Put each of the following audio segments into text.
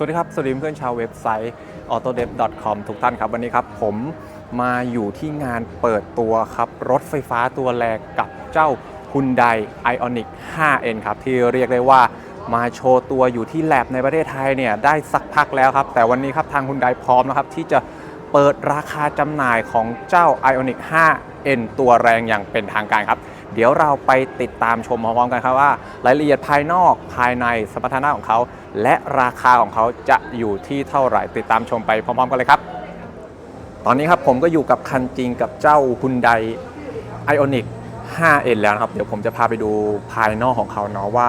สวัสดีครับ สวัสดีเพื่อนชาวเว็บไซต์ autodev.com ทุกท่านครับ วันนี้ครับผมมาอยู่ที่งานเปิดตัวครับ รถไฟฟ้าตัวแรกกับเจ้า Hyundai Ioniq 5N ครับ ที่เรียกได้ว่ามาโชว์ตัวอยู่ที่แลบในประเทศไทยเนี่ยได้สักพักแล้วครับ แต่วันนี้ครับทาง Hyundai พร้อมนะครับ ที่จะเปิดราคาจำหน่ายของเจ้า Ioniq 5N ตัวแรงอย่างเป็นทางการครับเดี๋ยวเราไปติดตามชมพร้อมๆกันครับว่า รายละเอียดภายนอกภายในสมรรถนะของเขา และราคาของเขาจะอยู่ที่เท่าไหร่ติดตามชมไปพร้อมๆกันเลยครับ ตอนนี้ครับผมก็อยู่กับคันจริงกับเจ้า Hyundai Ioniq 5N แล้วนะครับ เดี๋ยวผมจะพาไปดูภายนอกของเขาเนาะว่า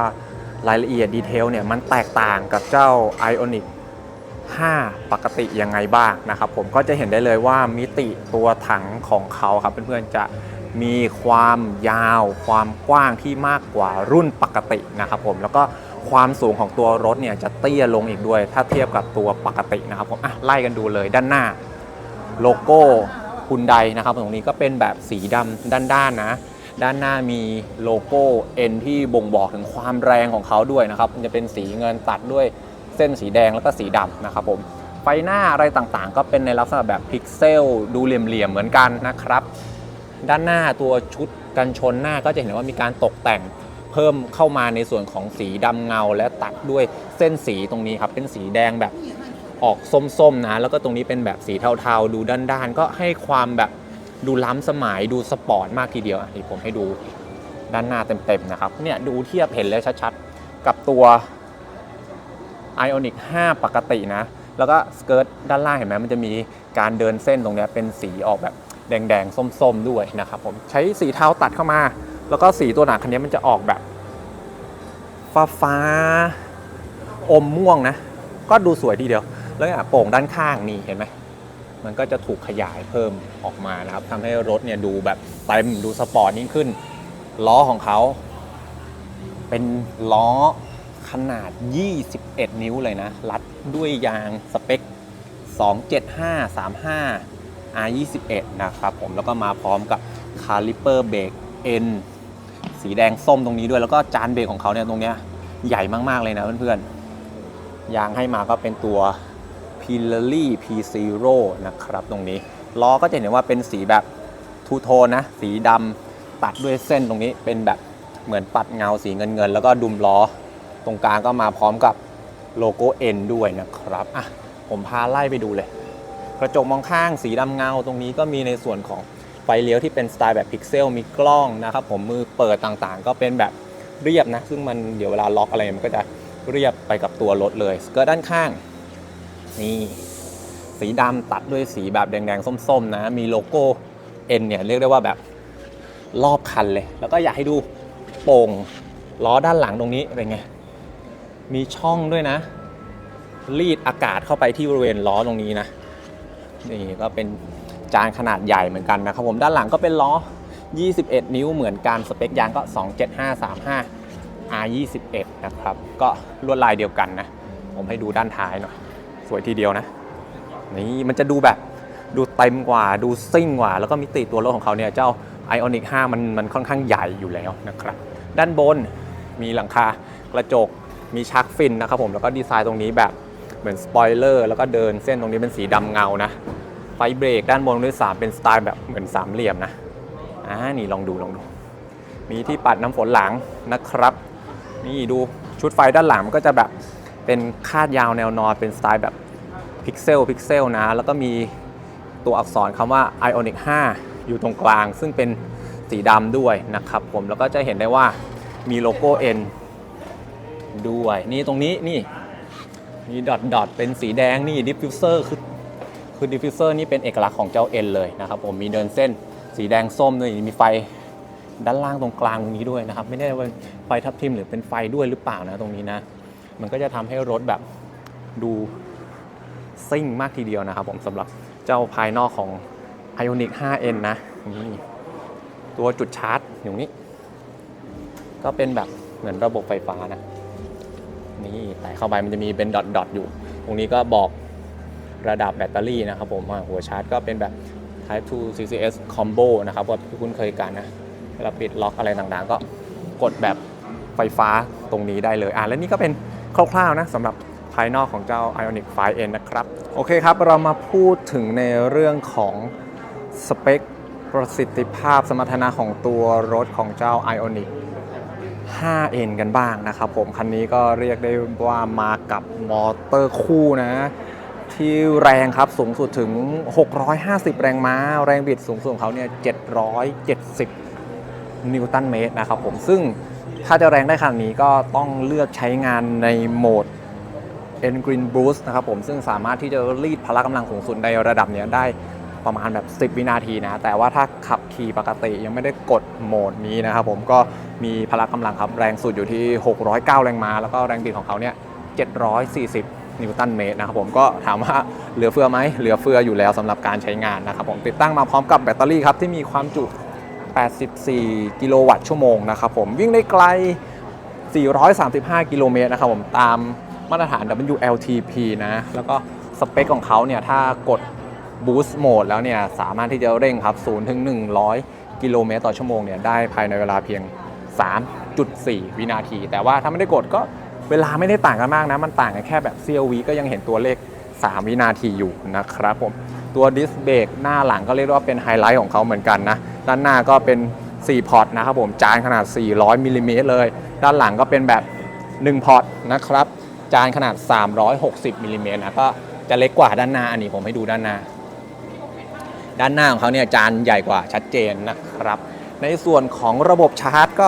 รายละเอียดดีเทลเนี่ยมันแตกต่างกับเจ้า Ioniq 5 ปกติยังไงบ้างนะครับ ผมก็จะเห็นได้เลยว่ามิติตัวถังของเขาครับเพื่อนๆจะมีความยาว ความกว้างที่มากกว่ารุ่นปกตินะครับผมแล้วก็ ความสูงของตัวรถเนี่ยจะเตี้ยลงอีกด้วย ถ้าเทียบกับตัวปกตินะครับผมอะไล่กันดูเลยด้านหน้าโลโก้ฮุนไดนะครับ ตรงนี้ก็เป็นแบบสีดำด้านๆนะ ด้านหน้ามีโลโก้ N ที่บ่งบอกถึงความแรงของเขาด้วยนะครับมันจะเป็นสีเงินตัดด้วยเส้นสีแดงแล้วก็สีดำนะครับผมไฟหน้าอะไรต่างๆ ก็เป็นในลักษณะแบบพิกเซลดูเหลี่ยมๆเหมือนกันนะครับ ด้านหน้าตัวชุดกันชนหน้าก็จะเห็นว่ามีการตกแต่ง เพิ่มเข้ามาในส่วนของสีดำเงา และตัดด้วยเส้นสีตรงนี้ครับ เป็นสีแดงแบบออกส้มๆนะแล้วก็ตรงนี้เป็นแบบสีเทาๆ ดูด้านๆ ก็ให้ความแบบดูล้ำสมัยดูสปอร์ตมากทีเดียวอะนี่ผมให้ดูด้านหน้าเต็มๆนะครับเนี่ยดูเทียบเห็นเลยชัดๆ กับตัว Ioniq 5ปกตินะ แล้วก็สเกิร์ตด้านล่างเห็นไหมมันจะมีการเดินเส้นตรงนี้เป็นสีออกแบบแดงๆ ส้มๆ ด้วยนะครับผมใช้สีเทาตัดเข้ามา แล้วก็สีตัวหนังคันนี้มันจะออกแบบ ฟ้าฟ้าอมม่วงนะ ก็ดูสวยทีเดียว แล้วอย่างโป่งด้านข้างนี่เห็นไหมมันก็จะถูกขยายเพิ่มออกมานะครับทำให้รถเนี่ยดูแบบเต็มดูสปอร์ตยิ่งขึ้น ล้อของเขา เป็นล้อขนาด 21 นิ้วเลยนะ รัดด้วยยางสเปค 27535 R21 นะครับผมแล้วก็มาพร้อมกับคาลิเปอร์เบรก N สีแดงส้มตรงนี้ด้วย แล้วก็จานเบรกของเขาเนี่ยตรงเนี้ยใหญ่มาก ๆ เลยนะเพื่อนๆ ยางให้มาก็เป็นตัว p i l a r y P0 นะครับตรงนี้ ล้อก็จะเห็นว่าเป็นสีแบบทูโทนนะ สีดำตัดด้วยเส้นตรงนี้เป็นแบบเหมือนปัดเงาสีเงินเงินๆ แล้วก็ดุมล้อ ตรงกลางก็มาพร้อมกับโลโก้ N ด้วยนะครับ อะ ผมพาไล่ไปดูเลย กระจกมองข้างสีดำเงาตรงนี้ก็มีในส่วนของ ไฟเลี้ยวที่เป็นสไตล์แบบพิกเซลมีกล้องนะครับผมมือเปิดต่างๆ ก็เป็นแบบเรียบนะ ซึ่งมันเดี๋ยวเวลาล็อกอะไรมันก็จะเรียบไปกับตัวรถเลยสเกิร์ตด้านข้าง นี่ สีดำตัดด้วยสีแบบแดงๆ ส้มๆ นะ มีโลโก้ N เนี่ย เรียกได้ว่าแบบรอบคันเลย แล้วก็อยากให้ดูโป่งล้อด้านหลังตรงนี้เป็นไง มีช่องด้วยนะ รีดอากาศเข้าไปที่บริเวณล้อตรงนี้นะ นี่ก็เป็น จานขนาดใหญ่เหมือนกันนะครับผมด้านหลังก็เป็นล้อ 21 นิ้วเหมือนกันสเปคยางก็ 27535 R21 นะครับ ก็ลวดลายเดียวกันนะ ผมให้ดูด้านท้ายหน่อย สวยทีเดียวนะ นี่มันจะดูแบบดูเต็มกว่าดูซิ่งกว่า แล้วก็มิติตัวรถของเขาเนี่ยเจ้า Ioniq 5มันมันค่อนข้างใหญ่อยู่แล้วนะครับ ด้านบนมีหลังคากระจกมีชักฟินนะครับผมแล้วก็ดีไซน์ตรงนี้แบบเหมือนสปอยเลอร์แล้วก็เดินเส้นตรงนี้เป็นสีดำเงานะ ฟเบรกด้านบนด้วยสามเป็นสไตล์แบบเหมือนสามเหลี่ยมนะอ่านี่ลองดูลองดู มีที่ปัดน้ำฝนหลังนะครับ นี่ดูชุดไฟด้านหลังมันก็จะแบบเป็นคาดยาวแนวนอนเป็นสไตล์แบบพิกเซลพิกเซลนะ แล้วก็มีตัวอักษรคำว่า Ioniq 5อยู่ตรงกลาง ซึ่งเป็นสีดำด้วยนะครับผม แล้วก็จะเห็นได้ว่ามีโลโก้ N ด้วย นี่ตรงนี้นี่ มีดอทดอทเป็นสีแดงนี่ดิฟฟิวเซอร์คือ คือดิฟฟิวเซอร์นี่เป็นเอกลักษณ์ของเจ้า N เลยนะครับผมมีเดินเส้นสีแดงส้มด้วยมีไฟด้านล่างตรงกลางตรงนี้ด้วยนะครับ ไม่ได้ว่าไฟทับทิมหรือเป็นไฟด้วยหรือเปล่านะตรงนี้นะ มันก็จะทำให้รถแบบดูซิ่งมากทีเดียวนะครับผมสำหรับเจ้าภายนอกของ Ioniq 5N นะนี่ตัวจุดชาร์จอยู่นี้ ก็เป็นแบบเหมือนระบบไฟฟ้านะ นี่แต่เข้าไปมันจะมีเป็นดอทดอทอยู่ ตรงนี้ก็บอก ระดับแบตเตอรี่นะครับผมหัวชาร์จก็เป็นแบบ Type 2 CCS Combo นะครับว่าที่คุ้นเคยกันนะเวลาปิดล็อกอะไรต่างๆ ก็กดแบบไฟฟ้าตรงนี้ได้เลยอะและนี่ก็เป็นคร่าวๆนะสำหรับภายนอกของเจ้า Ioniq 5N นะครับ โอเคครับ เรามาพูดถึงในเรื่องของสเปคประสิทธิภาพสมรรถนะของตัวรถของเจ้า Ioniq 5N กันบ้างนะครับผม คันนี้ก็เรียกได้ว่ามากับมอเตอร์คู่นะ ที่แรงครับสูงสุดถึง 650 แรงม้า แรงบิดสูงสุดของเขาเนี่ย 770 นิวตันเมตรนะครับผมซึ่งถ้าจะแรงได้ขนาดนี้ก็ต้องเลือกใช้งานในโหมด N Green Boost นะครับผมซึ่งสามารถที่จะรีดพละกำลังสูงสุดในระดับเนี้ยได้ประมาณแบบ 10 วินาทีนะ แต่ว่าถ้าขับขี่ปกติยังไม่ได้กดโหมดนี้นะครับผมก็มีพละกำลังครับแรงสุดอยู่ที่ 609 แรงม้า แล้วก็แรงบิดของเขาเนี่ย 740 นิวตันเมตรนะครับผมก็ถามว่าเหลือเฟือไหมเหลือเฟืออยู่แล้วสำหรับการใช้งานนะครับผมติดตั้งมาพร้อมกับแบตเตอรี่ครับที่มีความจุ 84 กิโลวัตต์ชั่วโมงนะครับผมวิ่งได้ไกล 435 กิโลเมตรนะครับผมตามมาตรฐาน WLTP นะแล้วก็สเปคของเขาเนี่ยถ้ากด Boost Mode แล้วเนี่ยสามารถที่จะเร่งครับ0ถึง100 กิโลเมตรต่อชั่วโมงเนี่ยได้ภายในเวลาเพียง 3.4 วินาที แต่ว่าถ้าไม่ได้กดก็ เวลาไม่ได้ต่างกันมากนะ มันต่างกันแค่แบบเซียววิก็ยังเห็นตัวเลข 3 วินาทีอยู่นะครับผม ตัวดิสเบรกหน้าหลังก็เรียกว่าเป็นไฮไลท์ของเขาเหมือนกันนะ ด้านหน้าก็เป็น 4 พอร์ตนะครับผม จานขนาด 400มิลลิเมตรเลย ด้านหลังก็เป็นแบบ 1 พอร์ตนะครับ จานขนาด 360มิลลิเมตรนะก็จะเล็กกว่าด้านหน้า อันนี้ผมให้ดูด้านหน้า ด้านหน้าของเขาเนี่ยจานใหญ่กว่าชัดเจนนะครับ ในส่วนของระบบชาร์จก็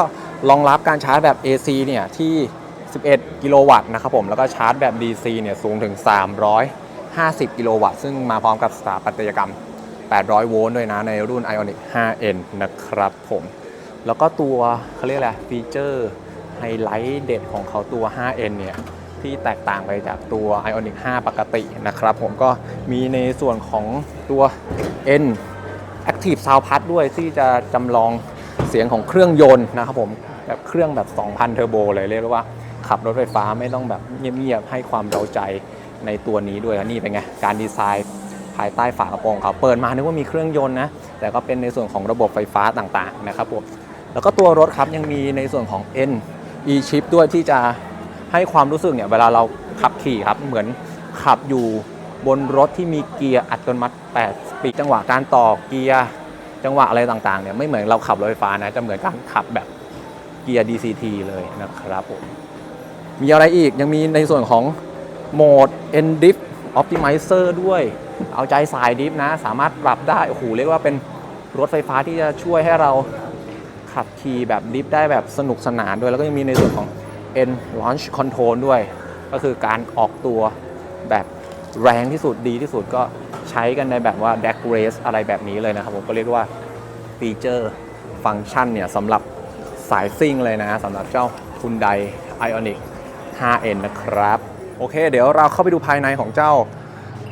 รองรับการชาร์จแบบ AC เนี่ยที่ 11 กิโลวัตต์นะครับผม แล้วก็ชาร์จแบบ DC เนี่ยสูงถึง 350 กิโลวัตต์ ซึ่งมาพร้อมกับสถาปัตยกรรม 800 โวลต์ด้วยนะ ในรุ่น Ioniq 5N นะครับผม แล้วก็ตัวเขาเรียกอะไรฟีเจอร์ไฮไลท์เด็ดของเขาตัว 5N เนี่ยที่แตกต่างไปจากตัว Ioniq 5ปกตินะครับผมก็มีในส่วนของตัว N Active Sound Pad ด้วยที่จะจำลองเสียงของเครื่องยนต์นะครับผม แบบเครื่องแบบ 2,000 เทอร์โบเลยเรียกว่า ขับรถไฟฟ้าไม่ต้องแบบเงียบๆให้ความเราใจในตัวนี้ด้วยนะนี่เป็นไงการดีไซน์ภายใต้ฝากระโปรงเขาเปิดมานึกว่ามีเครื่องยนต์นะแต่ก็เป็นในส่วนของระบบไฟฟ้าต่างๆนะครับผมแล้วก็ตัวรถครับยังมีในส่วนของ N e chip ด้วยที่จะให้ความรู้สึกเนี่ยเวลาเราขับขี่ครับเหมือนขับอยู่บนรถที่มีเกียร์อัตโนมัติ 8 สปีดจังหวะการต่อเกียร์จังหวะอะไรต่างๆเนี่ยไม่เหมือนเราขับรถไฟฟ้านะจะเหมือนการขับแบบเกียร์ DCT เลยนะครับผม มีอะไรอีกยังมีในส่วนของโหมด N Diff Optimizer ด้วย เอาใจสายดิฟนะ สามารถปรับได้ โอ้โห เรียกว่าเป็นรถไฟฟ้าที่จะช่วยให้เราขับขี่แบบดิฟได้แบบสนุกสนานด้วย แล้วก็ยังมีในส่วนของ N Launch Control ด้วย ก็คือการออกตัวแบบแรงที่สุดดีที่สุดก็ใช้กันในแบบว่า d a c Race อะไรแบบนี้เลยนะครับ ผมก็เรียกว่าฟีเจอร์ฟังก์ชันเนี่ยสำหรับสายซิ่งเลยนะสำหรับเจ้า Hyundai Ioniq 5N นะครับ โอเค เดี๋ยวเราเข้าไปดูภายในของเจ้า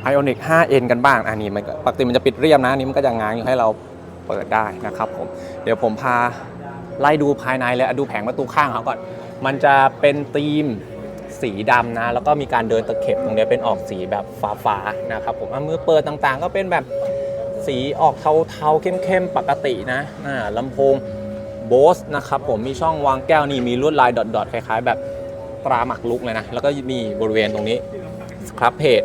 Ioniq 5N กันบ้าง อันนี้มันปกติมันจะปิดเรียบนะอันนี้มันก็จะง้างอยู่ให้เราเปิดได้นะครับผม เดี๋ยวผมพาไล่ดูภายในเลยอะดูแผงประตูข้างเขาก่อน มันจะเป็นธีมสีดำนะ แล้วก็มีการเดินตะเข็บตรงนี้เป็นออกสีแบบฟ้าๆนะครับผมมือเปิดต่างๆ ก็เป็นแบบสีออกเทาๆเข้มๆปกตินะลำโพงโบสนะครับผมมีช่องวางแก้วนี่มีลวดลายดอทๆคล้ายๆ แบบ ตราหมักลุกเลยนะ แล้วก็มีบริเวณตรงนี้ครับเพจ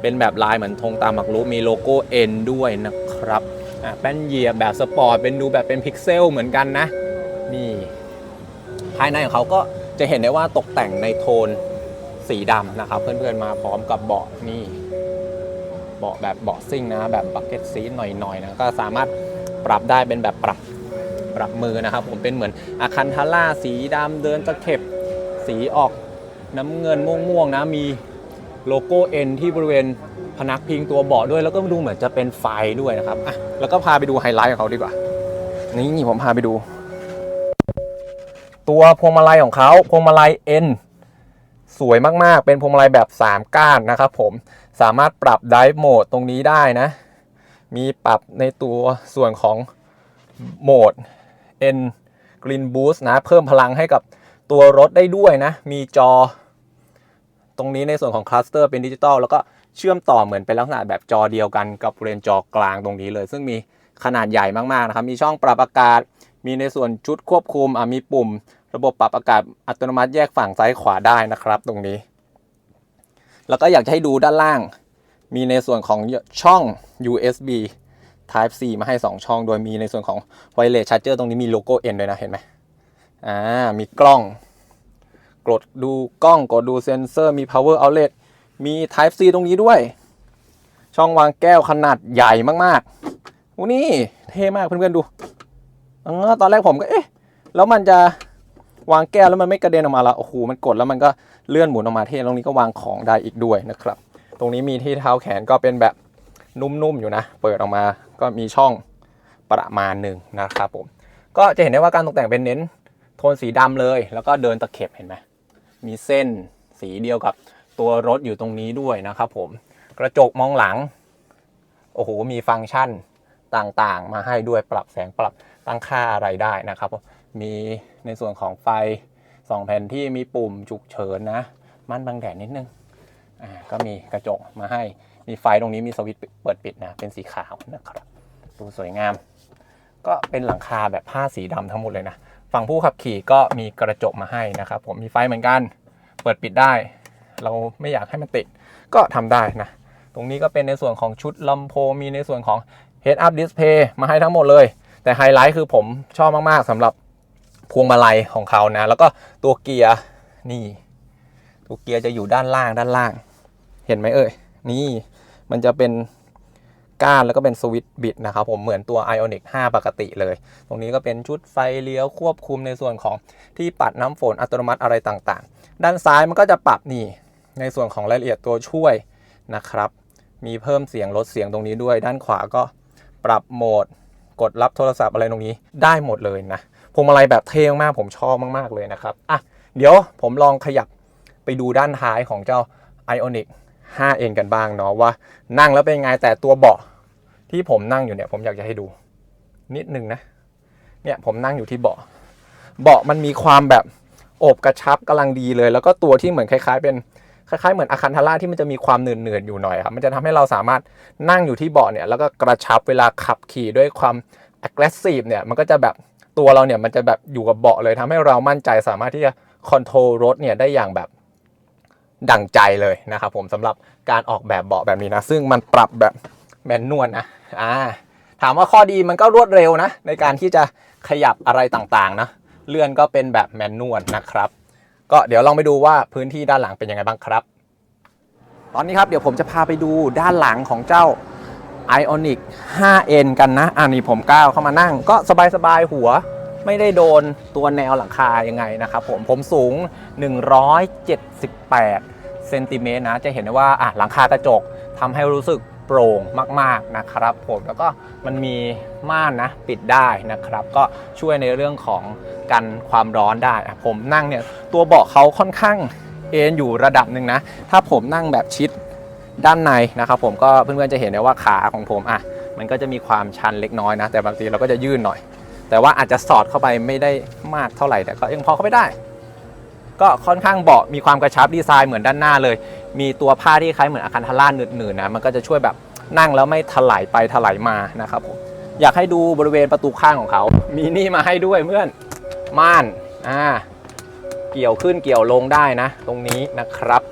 เป็นแบบลายเหมือนธงตามหมักรุกมีโลโก้ N ด้วยนะครับอะแป้นเหยียบแบบสปอร์ตเป็นดูแบบเป็นพิกเซลเหมือนกันนะนี่ภายในของเขาก็จะเห็นได้ว่าตกแต่งในโทนสีดำนะครับ เพื่อนๆมาพร้อมกับเบาะนี่เบาะแบบเบาะซิ่งนะแบบบักเก็ตซีหน่อยๆนะก็สามารถปรับได้เป็นแบบปรับปรับมือนะครับ ผมเป็นเหมือนอาคันทาร่าสีดำเดินตะเข็บ สีออกน้ำเงินม่วงๆนะมีโลโก้ N ที่บริเวณพนักพิงตัวเบาะด้วย แล้วก็ดูเหมือนจะเป็นไฟด้วยนะครับอะแล้วก็พาไปดูไฮไลท์ของเขาดีกว่า นี่ผมพาไปดู ตัวพวงมาลัยของเขาพวงมาลัย N สวยมากๆ เป็นพวงมาลัยแบบ 3 ก้านนะครับผมสามารถปรับไดฟ์โหมดตรงนี้ได้นะ มีปรับในตัวส่วนของโหมด N Green Boost นะ เพิ่มพลังให้กับ ตัวรถได้ด้วยนะ มีจอ ตรงนี้ในส่วนของคลัสเตอร์เป็นดิจิตอลแล้วก็เชื่อมต่อเหมือนเป็นลักษณะแบบจอเดียวกันกับบริเวณจอกลางตรงนี้เลย ซึ่งมีขนาดใหญ่มากๆนะครับ มีช่องปรับอากาศ มีในส่วนชุดควบคุมอะมีปุ่ม ระบบปรับอากาศอัตโนมัติแยกฝั่งซ้ายขวาได้นะครับ ตรงนี้ แล้วก็อยากจะให้ดูด้านล่าง มีในส่วนของช่อง USB Type C มาให้ 2 ช่อง โดยมีในส่วนของ Wireless Charger ตรงนี้มีโลโก้ N ด้วยนะ เห็นไหม อ่ามีกล้อง กดดูกล้องกดดูเซนเซอร์มี power outlet มี Type C ตรงนี้ด้วย ช่องวางแก้วขนาดใหญ่มากๆอู้นี่เท่มากเพื่อนๆดูเออตอนแรกผมก็เอ๊ะแล้วมันจะวางแก้วแล้วมันไม่กระเด็นออกมาละโอ้โหมันกดแล้วมันก็เลื่อนหมุนออกมาเท่ตรงนี้ก็วางของได้อีกด้วยนะครับ ตรงนี้มีที่เท้าแขนก็เป็นแบบนุ่มๆอยู่นะ เปิดออกมาก็มีช่องประมาณหนึ่งนะครับผม ก็จะเห็นได้ว่าการตกแต่งเป็นเน้น ทนสีดำเลย แล้วก็เดินตะเข็บเห็นไหมมีเส้นสีเดียวกับตัวรถอยู่ตรงนี้ด้วยนะครับผมกระจกมองหลัง โอ้โห มีฟังก์ชันต่างๆ มาให้ด้วยปรับแสงปรับตั้งค่าอะไรได้นะครับ มีในส่วนของไฟสองแผ่นที่มีปุ่มฉุกเฉินนะม่นบังแดดนิดนึงอ่าก็มีกระจกมาให้มีไฟตรงนี้มีสวิตช์เปิดปิดนะ เป็นสีขาวนะครับ ดูสวยงาม ก็เป็นหลังคาแบบผ้าสีดำทั้งหมดเลยนะ ฝั่งผู้ขับขี่ก็มีกระจกมาให้นะครับ ผมมีไฟเหมือนกัน เปิดปิดได้ เราไม่อยากให้มันติดก็ทำได้นะ ตรงนี้ก็เป็นในส่วนของชุดลำโพงมีในส่วนของ Head Up Display มาให้ทั้งหมดเลย แต่ไฮไลท์คือผมชอบมากๆสำหรับพวงมาลัยของเขานะ แล้วก็ตัวเกียร์นี่ตัวเกียร์จะอยู่ด้านล่างด้านล่าง เห็นไหมเอ่ยนี่มันจะเป็น ก้านแล้วก็เป็นสวิตช์บิดนะครับผมเหมือนตัว Ionic 5 ปกติเลย ตรงนี้ก็เป็นชุดไฟเลี้ยวควบคุมในส่วนของที่ปัดน้ำฝนอัตโนมัติอะไรต่างๆ ด้านซ้ายมันก็จะปรับนี่ในส่วนของรายละเอียดตัวช่วยนะครับ มีเพิ่มเสียงลดเสียงตรงนี้ด้วย ด้านขวาก็ปรับโหมด กดรับโทรศัพท์อะไรตรงนี้ได้หมดเลยนะพวงมาลัยแบบเท่มากผมชอบมากๆเลยนะครับอะเดี๋ยวผมลองขยับไปดูด้านท้ายของเจ้า Ionic 5N กันบ้างเนาะว่านั่งแล้วเป็นไงแต่ตัวเบาะ ที่ผมนั่งอยู่เนี่ยผมอยากจะให้ดู นิดนึงนะ เนี่ยผมนั่งอยู่ที่เบาะ เบาะมันมีความแบบโอบกระชับกำลังดีเลย แล้วก็ตัวที่เหมือนคล้าย ๆ เป็นคล้ายๆเหมือนอาคันทาร่าที่มันจะมีความเนือนๆอยู่หน่อยครับมันจะทำให้เราสามารถนั่งอยู่ที่เบาะเนี่ยแล้วก็กระชับเวลาขับขี่ด้วยความ aggressive เนี่ยมันก็จะแบบตัวเราเนี่ยมันจะแบบอยู่กับเบาะเลยทำให้เรามั่นใจสามารถที่จะคอนโทรลรถเนี่ยได้อย่างแบบดั่งใจเลยนะครับผมสำหรับการออกแบบเบาะแบบนี้นะ ซึ่งมันปรับแบบแมนนวลนะ อ่าถามว่าข้อดีมันก็รวดเร็วนะ ในการที่จะขยับอะไรต่างๆนะเลื่อนก็เป็นแบบแมนนวลนะครับ ก็เดี๋ยวลองไปดูว่าพื้นที่ด้านหลังเป็นยังไงบ้างครับ ตอนนี้ครับเดี๋ยวผมจะพาไปดูด้านหลังของเจ้า Ionic 5N กันนะอ่านี่ผมก้าวเข้ามานั่ง ก็สบายๆหัวไม่ได้โดนตัวแนวหลังคายังไงนะครับผมผมสูง 178เซนติเมตรนะ จะเห็นได้ว่าอะหลังคากระจกทำให้รู้สึก โปร่งมากๆนะครับผมแล้วก็มันมีม่านนะปิดได้นะครับ ก็ช่วยในเรื่องของกันความร้อนได้ผมนั่งเนี่ยตัวเบาะเขาค่อนข้างเอนอยู่ระดับหนึ่งนะ ถ้าผมนั่งแบบชิดด้านในนะครับผมก็เพื่อนๆจะเห็นได้ว่าขาของผมอะมันก็จะมีความชันเล็กน้อยนะ แต่บางทีเราก็จะยื่นหน่อย แต่ว่าอาจจะสอดเข้าไปไม่ได้มากเท่าไหร่แต่ก็ยังพอเข้าไปได้ ก็ค่อนข้างเบาะมีความกระชับดีไซน์เหมือนด้านหน้าเลย มีตัวผ้าที่คล้ายเหมือนอาคันทาร่าหนืดๆนะมันก็จะช่วยแบบนั่งแล้วไม่ถลายไปถลายมานะครับผมอยากให้ดูบริเวณประตูข้างของเขา มีนี่มาให้ด้วยเพื่อนม่านอ่าเกี่ยวขึ้นเกี่ยวลงได้นะ ตรงนี้นะครับ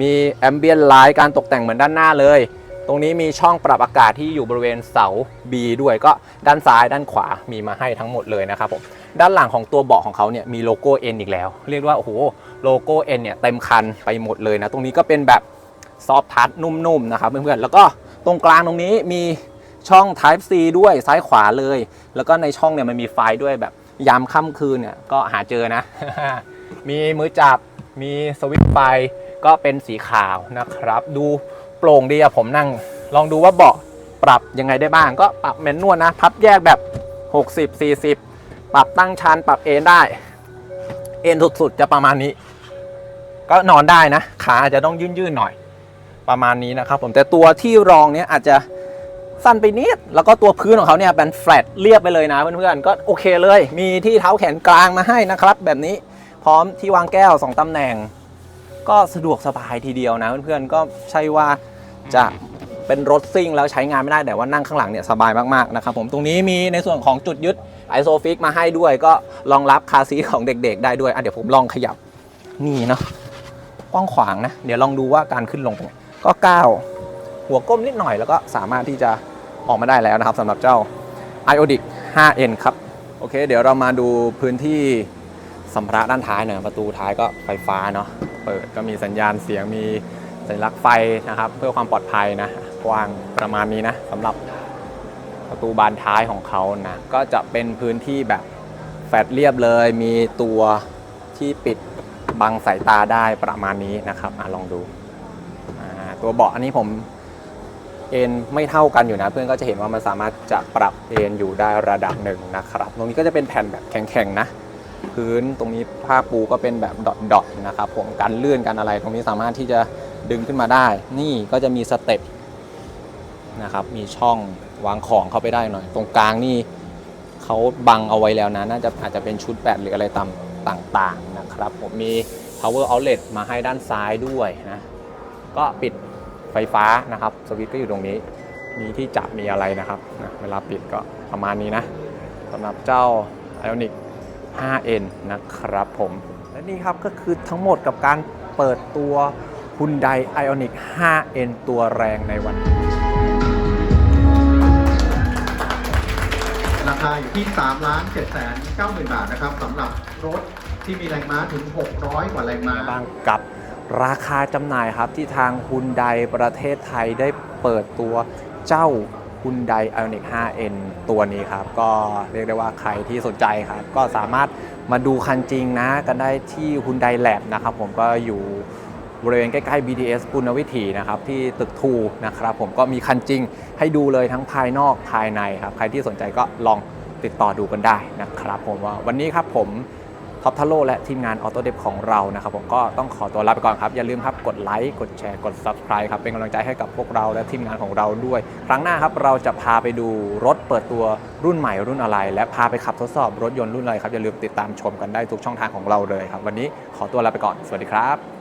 มีแอมเบียนไลท์การตกแต่งเหมือนด้านหน้าเลย ตรงนี้มีช่องปรับอากาศที่อยู่บริเวณเสา B ด้วยก็ด้านซ้ายด้านขวามีมาให้ทั้งหมดเลยนะครับผม ด้านหลังของตัวเบาะของเขาเนี่ยมีโลโก้ N อีกแล้ว เรียกว่าโอ้โหโลโก้ N เนี่ยเต็มคันไปหมดเลยนะ ตรงนี้ก็เป็นแบบซอฟทัชนุ่มๆนะครับเพื่อนๆแล้วก็ตรงกลางตรงนี้มีช่อง Type C ด้วยซ้ายขวาเลย แล้วก็ในช่องเนี่ยมันมีไฟด้วยแบบยามค่ำคืนเนี่ยก็หาเจอนะ มีมือจับมีสวิตช์ไฟก็เป็นสีขาวนะครับ ดูโปร่งดีอะผมนั่ง ลองดูว่าเบาะปรับยังไงได้บ้าง ก็ปรับแมนนวลนะ พับแยกแบบ 60 40 ปรับตั้งชันปรับเอนได้ เอนสุดๆจะประมาณนี้ ก็นอนได้นะ ขาอาจจะต้องยื่นๆหน่อย ประมาณนี้นะครับ ผมแต่ตัวที่รองเนี้ยอาจจะสั้นไปนิด แล้วก็ตัวพื้นของเขาเนี่ยเป็นแฟลตเรียบไปเลยนะเพื่อนๆก็โอเคเลย มีที่เท้าแขนกลางมาให้นะครับ แบบนี้พร้อมที่วางแก้ว 2ตำแหน่ง ก็สะดวกสบายทีเดียวนะเพื่อนๆก็ใช่ว่าจะเป็นรถซิ่งแล้วใช้งานไม่ได้แต่ว่านั่งข้างหลังเนี่ยสบายมากๆนะครับผมตรงนี้มีในส่วนของจุดยึด ไอโซฟิกมาให้ด้วยก็รองรับคาซีของเด็กๆ ได้ด้วยอะเดี๋ยวผมลองขยับนี่เนาะกว้างขวางนะ เดี๋ยวลองดูว่าการขึ้นลงเป็นไงก็ก้าวหัวก้มนิดหน่อยแล้วก็สามารถที่จะออกมาได้แล้วนะครับสำหรับเจ้า iODIC 5N ครับ โอเค เดี๋ยวเรามาดูพื้นที่สัมภาระด้านท้ายหน่อยประตูท้ายก็ไฟฟ้าเนาะเปิดก็มีสัญญาณเสียงมีสัญลักษณ์ไฟนะครับ เพื่อความปลอดภัยนะกว้างประมาณนี้นะสำหรับ ประตูบานท้ายของเขานะก็จะเป็นพื้นที่แบบแฟลตเรียบเลย มีตัวที่ปิดบังสายตาได้ประมาณนี้นะครับอลองดูตัวเบาะอันนี้ผมเอ็นไม่เท่ากันอยู่นะ เพื่อนก็จะเห็นว่ามันสามารถจะปรับเอ็นอยู่ได้ระดับหนึ่งนะครับตรงนี้ก็จะเป็นแผ่นแบบแข็งๆนะพื้นตรงนี้ผ้าปูก็เป็นแบบดอทๆนะครับผมการเลื่อนกันอะไร ตรงนี้สามารถที่จะดึงขึ้นมาได้ นี่ก็จะมีสเต็ปนะครับมีช่อง วางของเข้าไปได้หน่อย ตรงกลางนี่เขาบังเอาไว้แล้วนะ น่าจะอาจจะเป็นชุดแบตหรืออะไรตามต่างๆนะครับ ผมมี power outlet มาให้ด้านซ้ายด้วยนะ ก็ปิดไฟฟ้านะครับ สวิตช์ก็อยู่ตรงนี้ มีที่จับมีอะไรนะครับนะเวลาปิดก็ประมาณนี้นะสำหรับเจ้า Ionic 5N นะครับผมและนี่ครับก็คือทั้งหมดกับการเปิดตัว Hyundai Ionic 5N ตัวแรงในวันนี้ คาอยู่ที่3ล้าน7แสน9หมื่นบาทนะครับสำหรับรถที่มีแรงม้าถึง 600 กว่าแรงม้า บ้างกับราคาจำหน่ายครับที่ทาง Hyundai ประเทศไทยได้เปิดตัวเจ้า Hyundai Ioniq 5N ตัวนี้ครับ ก็เรียกได้ว่าใครที่สนใจครับ ก็สามารถมาดูคันจริงนะ กันได้ที่ Hyundai Lab นะครับผมก็อยู่ บริเวณใกล้ๆ BTS ปุณณวิถีนะครับที่ตึกทูนะครับผมก็มีคันจริงให้ดูเลยทั้งภายนอกภายในครับใครที่สนใจก็ลองติดต่อดูกันได้นะครับผมว่าวันนี้ครับผมท็อปทัลโลและทีมงานออโต้เดฟของเรานะครับผมก็ต้องขอตัวลาไปก่อนครับ อย่าลืมครับกดไลค์กดแชร์กด Subscribe ครับเป็นกำลังใจให้กับพวกเราและทีมงานของเราด้วย ครั้งหน้าครับเราจะพาไปดูรถเปิดตัวรุ่นใหม่รุ่นอะไร และพาไปขับทดสอบรถยนต์รุ่นอะไรครับอย่าลืมติดตามชมกันได้ทุกช่องทางของเราเลยครับ วันนี้ขอตัวลาไปก่อน สวัสดีครับ